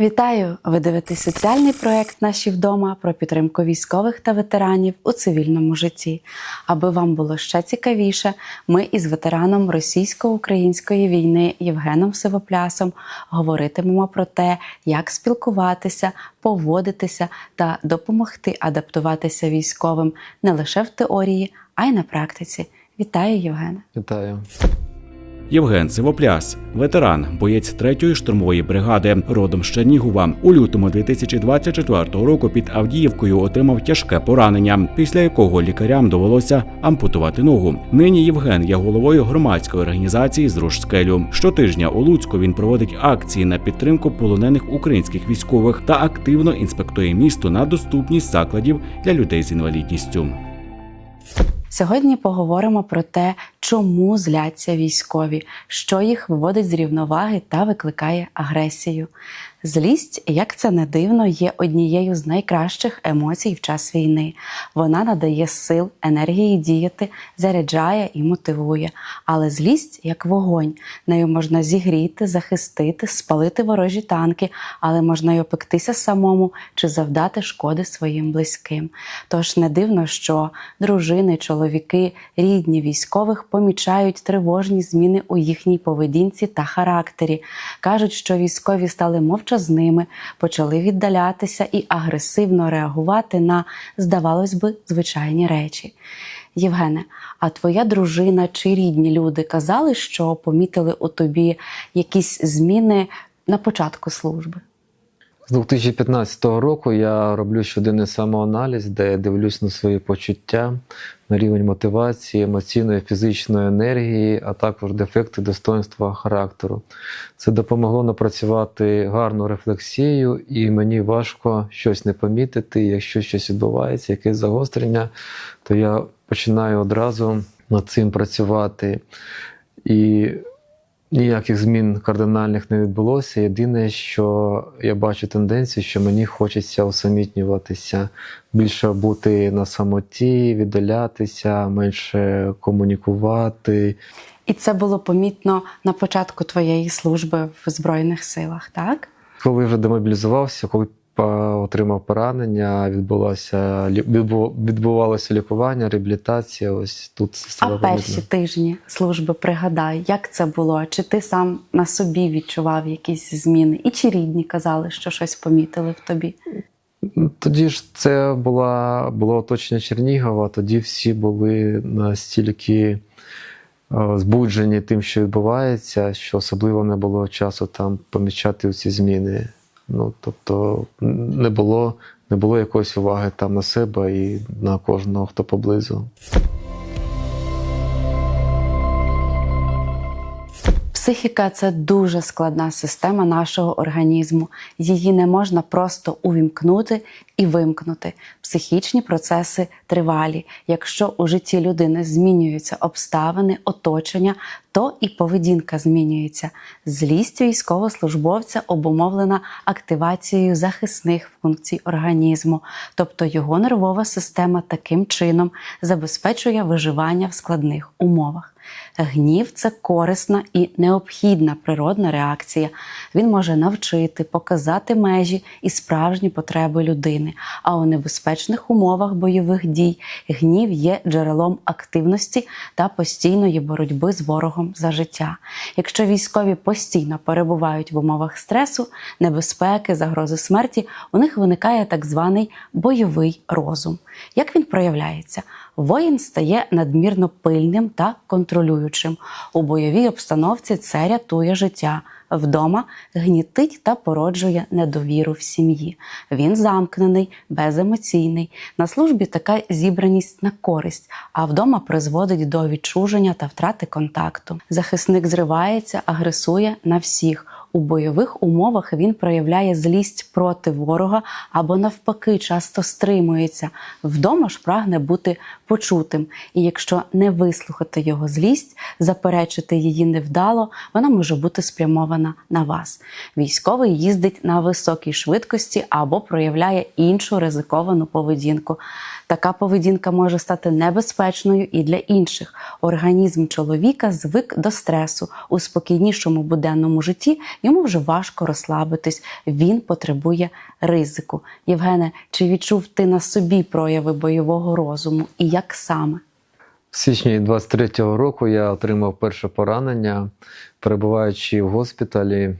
Вітаю! Ви дивитесь соціальний проект Наші вдома про підтримку військових та ветеранів у цивільному житті. Аби вам було ще цікавіше, ми із ветераном російсько-української війни Євгеном Сивоплясом говоритимемо про те, як спілкуватися, поводитися та допомогти адаптуватися військовим не лише в теорії, а й на практиці. Вітаю, Євгене! Вітаю. Євген Сивопляс, ветеран, боєць 3-ї штурмової бригади, родом з Чернігова. У лютому 2024 року під Авдіївкою отримав тяжке поранення, після якого лікарям довелося ампутувати ногу. Нині Євген є головою громадської організації «Зруш скелю». Щотижня у Луцьку він проводить акції на підтримку полонених українських військових та активно інспектує місто на доступність закладів для людей з інвалідністю. Сьогодні поговоримо про те, чому зляться військові, що їх виводить з рівноваги та викликає агресію. Злість, як це не дивно, є однією з найкращих емоцій в час війни. Вона надає сил, енергії діяти, заряджає і мотивує. Але злість як вогонь. Нею можна зігріти, захистити, спалити ворожі танки, але можна й опектися самому чи завдати шкоди своїм близьким. Тож не дивно, що дружини, чоловіки, рідні військових помічають тривожні зміни у їхній поведінці та характері. Кажуть, що військові стали мовчазними, почали віддалятися і агресивно реагувати на, здавалось би, звичайні речі. Євгене, а твоя дружина чи рідні люди казали, що помітили у тобі якісь зміни на початку служби? З 2015 року я роблю щоденний самоаналіз, де я дивлюсь на свої почуття, на рівень мотивації, емоційної, фізичної енергії, а також дефекти достоинства характеру. Це допомогло напрацювати гарну рефлексію, і мені важко щось не помітити. Якщо щось відбувається, якесь загострення, то я починаю одразу над цим працювати. І Ніяких змін кардинальних не відбулося. Єдине, що я бачу тенденцію, що мені хочеться усамітнюватися, більше бути на самоті, віддалятися, менше комунікувати. І це було помітно на початку твоєї служби в Збройних силах, так? Коли вже демобілізувався, коли отримав поранення, відбулося відбувалося лікування, реабілітація. Ось тут А перші помітно. тижні служби пригадай, як це було? Чи ти сам на собі відчував якісь зміни? І чи рідні казали, що щось помітили в тобі? Тоді ж це була, було оточення Чернігова, тоді всі були настільки е, збуджені тим, що відбувається, що особливо не було часу там помічати ці зміни. Ну, тобто не було, не було якоїсь уваги там на себе і на кожного, хто поблизу. Психіка це дуже складна система нашого організму. Її не можна просто увімкнути і вимкнути. Психічні процеси тривалі. Якщо у житті людини змінюються обставини, оточення, то і поведінка змінюється. Злість військовослужбовця обумовлена активацією захисних функцій організму, тобто його нервова система таким чином забезпечує виживання в складних умовах. Гнів це корисна і необхідна природна реакція. Він може навчити, показати межі і справжні потреби людини. А у небезпечних умовах бойових дій гнів є джерелом активності та постійної боротьби з ворогом за життя. Якщо військові постійно перебувають в умовах стресу, небезпеки, загрози смерті, у них виникає так званий бойовий розум. Як він проявляється? Воїн стає надмірно пильним та контролюючим. У бойовій обстановці це рятує життя. Вдома гнітить та породжує недовіру в сім'ї. Він замкнений, беземоційний. На службі така зібраність на користь, а вдома призводить до відчуження та втрати контакту. Захисник зривається, агресує на всіх. У бойових умовах він проявляє злість проти ворога або навпаки часто стримується. Вдома ж прагне бути почутим. І якщо не вислухати його злість, заперечити її невдало, вона може бути спрямована на вас. Військовий їздить на високій швидкості або проявляє іншу ризиковану поведінку. Така поведінка може стати небезпечною і для інших. Організм чоловіка звик до стресу. У спокійнішому буденному житті йому вже важко розслабитись, він потребує ризику. Євгене, чи відчув ти на собі прояви бойового розуму і як саме? В січні 23-го року я отримав перше поранення, перебуваючи в госпіталі.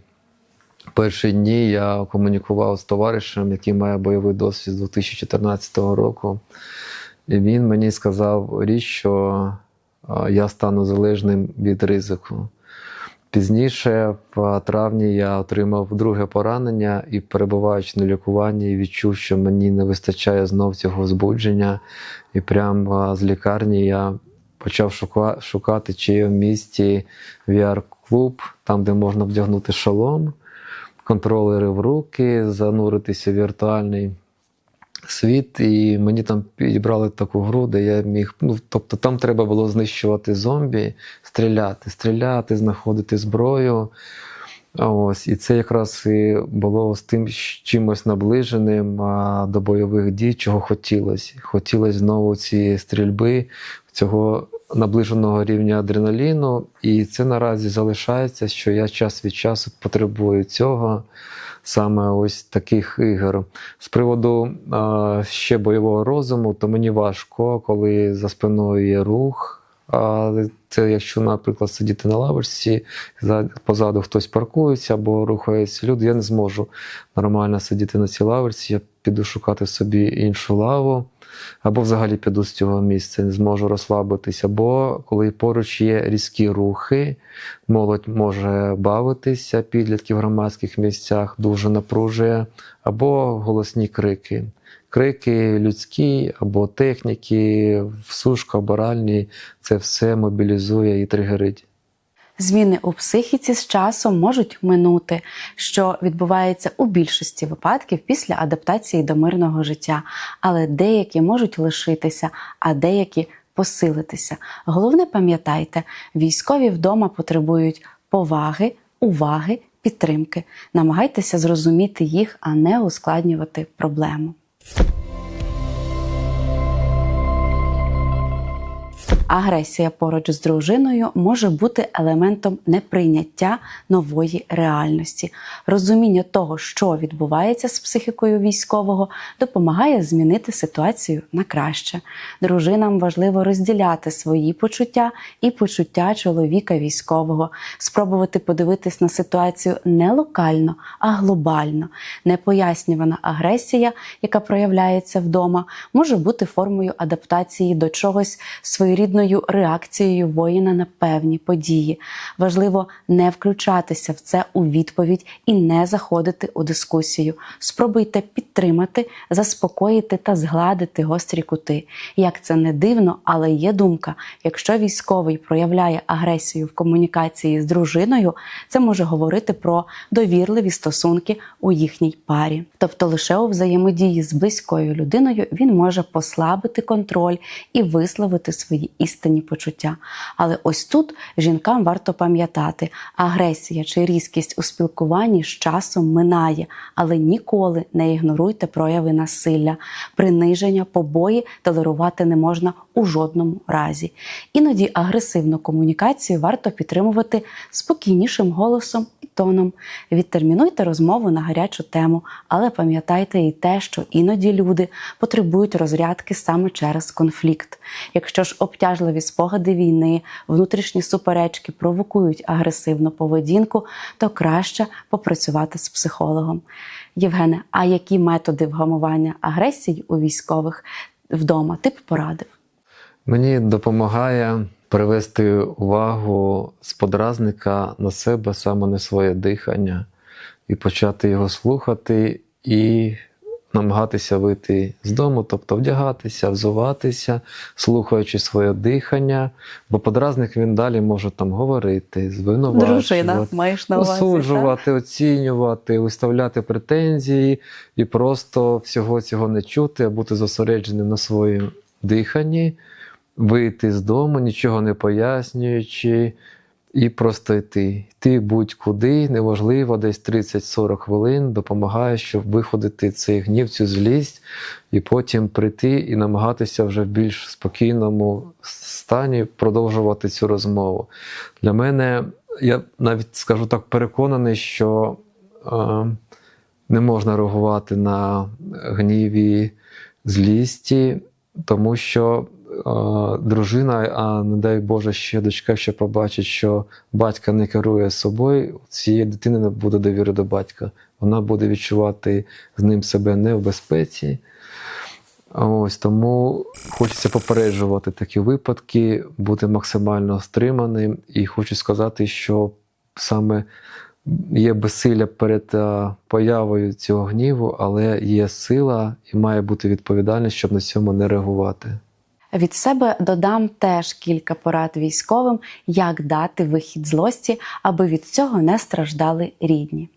Перші дні я комунікував з товаришем, який має бойовий досвід з 2014 року. І він мені сказав річ, що я стану залежним від ризику. Пізніше, в травні, я отримав друге поранення і, перебуваючи на лікуванні, відчув, що мені не вистачає знов цього збудження. І прямо з лікарні я почав шукати, чи є в місті VR-клуб, там, де можна вдягнути шолом, контролери в руки, зануритися в віртуальний світ. І мені там підібрали таку гру, де я міг. Ну, тобто там треба було знищувати зомбі, стріляти, стріляти, знаходити зброю. Ось, і це якраз і було з тим з чимось наближеним а, до бойових дій, чого хотілося. Хотілося знову ці стрільби, цього наближеного рівня адреналіну. І це наразі залишається, що я час від часу потребую цього, саме ось таких ігор. З приводу е, ще бойового розуму, то мені важко, коли за спиною є рух. А це якщо, наприклад, сидіти на лавочці, позаду хтось паркується або рухається люди, я не зможу нормально сидіти на цій лавочці, я піду шукати собі іншу лаву, або взагалі піду з цього місця, не зможу розслабитися. Або коли поруч є різкі рухи, молодь може бавитися, підлітки в громадських місцях дуже напружує, або голосні крики. Крики людські або техніки, всушка, аборальні, це все мобілізує і тригерить. Зміни у психіці з часом можуть минути, що відбувається у більшості випадків після адаптації до мирного життя, але деякі можуть лишитися, а деякі посилитися. Головне пам'ятайте, військові вдома потребують поваги, уваги, підтримки. Намагайтеся зрозуміти їх, а не ускладнювати проблему. Агресія поруч з дружиною може бути елементом неприйняття нової реальності. Розуміння того, що відбувається з психікою військового, допомагає змінити ситуацію на краще. Дружинам важливо розділяти свої почуття і почуття чоловіка військового, спробувати подивитись на ситуацію не локально, а глобально. Непояснювана агресія, яка проявляється вдома, може бути формою адаптації до чогось своєрідної реакцією воїна на певні події. Важливо не включатися в це у відповідь і не заходити у дискусію. Спробуйте підтримати, заспокоїти та згладити гострі кути. Як це не дивно, але є думка: якщо військовий проявляє агресію в комунікації з дружиною, це може говорити про довірливі стосунки у їхній парі. Тобто лише у взаємодії з близькою людиною він може послабити контроль і висловити свої істинні почуття. Але ось тут жінкам варто пам'ятати, агресія чи різкість у спілкуванні з часом минає, але ніколи не ігноруйте прояви насилля, приниження, побої толерувати не можна у жодному разі. Іноді агресивну комунікацію варто підтримувати спокійнішим голосом тоном. Відтермінуйте розмову на гарячу тему, але пам'ятайте і те, що іноді люди потребують розрядки саме через конфлікт. Якщо ж обтяжливі спогади війни, внутрішні суперечки провокують агресивну поведінку, то краще попрацювати з психологом. Євгене, а які методи вгамування агресії у військових вдома ти б порадив? Мені допомагає привести увагу з подразника на себе, саме на своє дихання, і почати його слухати і намагатися вийти з дому, тобто вдягатися, взуватися, слухаючи своє дихання, бо подразник він далі може там говорити, звинувачувати. Дружина, маєш на увазі. так? осуджувати, оцінювати, виставляти претензії і просто всього цього не чути, а бути зосередженим на своєму диханні, вийти з дому, нічого не пояснюючи, і просто йти. Йти будь-куди, неважливо, десь 30-40 хвилин допомагає, щоб виходити цей гнів, цю злість, і потім прийти і намагатися вже в більш спокійному стані продовжувати цю розмову. Для мене я навіть скажу так, переконаний, що е, не можна реагувати на гніві, злісті, тому що дружина, а не дай Боже, ще дочка, ще побачить, що батька не керує собою, цієї дитини не буде довіри до батька. Вона буде відчувати з ним себе не в безпеці. Ось тому хочеться попереджувати такі випадки, бути максимально стриманим. І хочу сказати, що саме є безсилля перед появою цього гніву, але є сила і має бути відповідальність, щоб на цьому не реагувати. Від себе додам теж кілька порад військовим, як дати вихід злості, аби від цього не страждали рідні.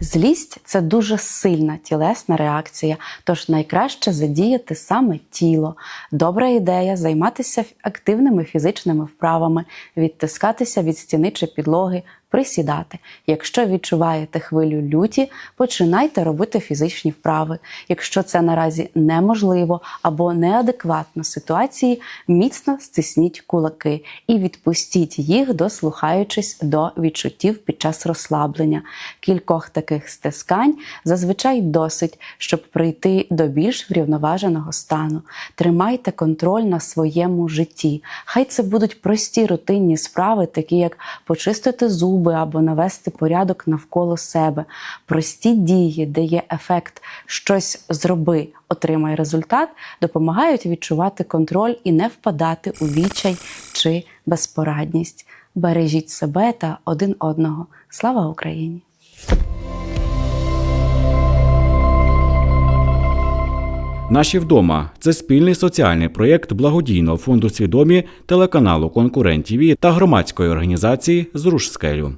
Злість це дуже сильна тілесна реакція, тож найкраще задіяти саме тіло. Добра ідея займатися активними фізичними вправами, відтискатися від стіни чи підлоги, присідати. Якщо відчуваєте хвилю люті, починайте робити фізичні вправи. Якщо це наразі неможливо або неадекватно ситуації, міцно стисніть кулаки і відпустіть їх, дослухаючись до відчуттів під час розслаблення. Кількох таких стискань зазвичай досить, щоб прийти до більш врівноваженого стану. Тримайте контроль на своєму житті. Хай це будуть прості рутинні справи, такі як почистити зуби або навести порядок навколо себе. Прості дії, де є ефект щось зроби, отримай результат, допомагають відчувати контроль і не впадати у відчай чи безпорадність. Бережіть себе та один одного. Слава Україні! Наші вдома це спільний соціальний проєкт благодійного фонду свідомі телеканалу Конкурент ТВ та громадської організації Зруш скелю.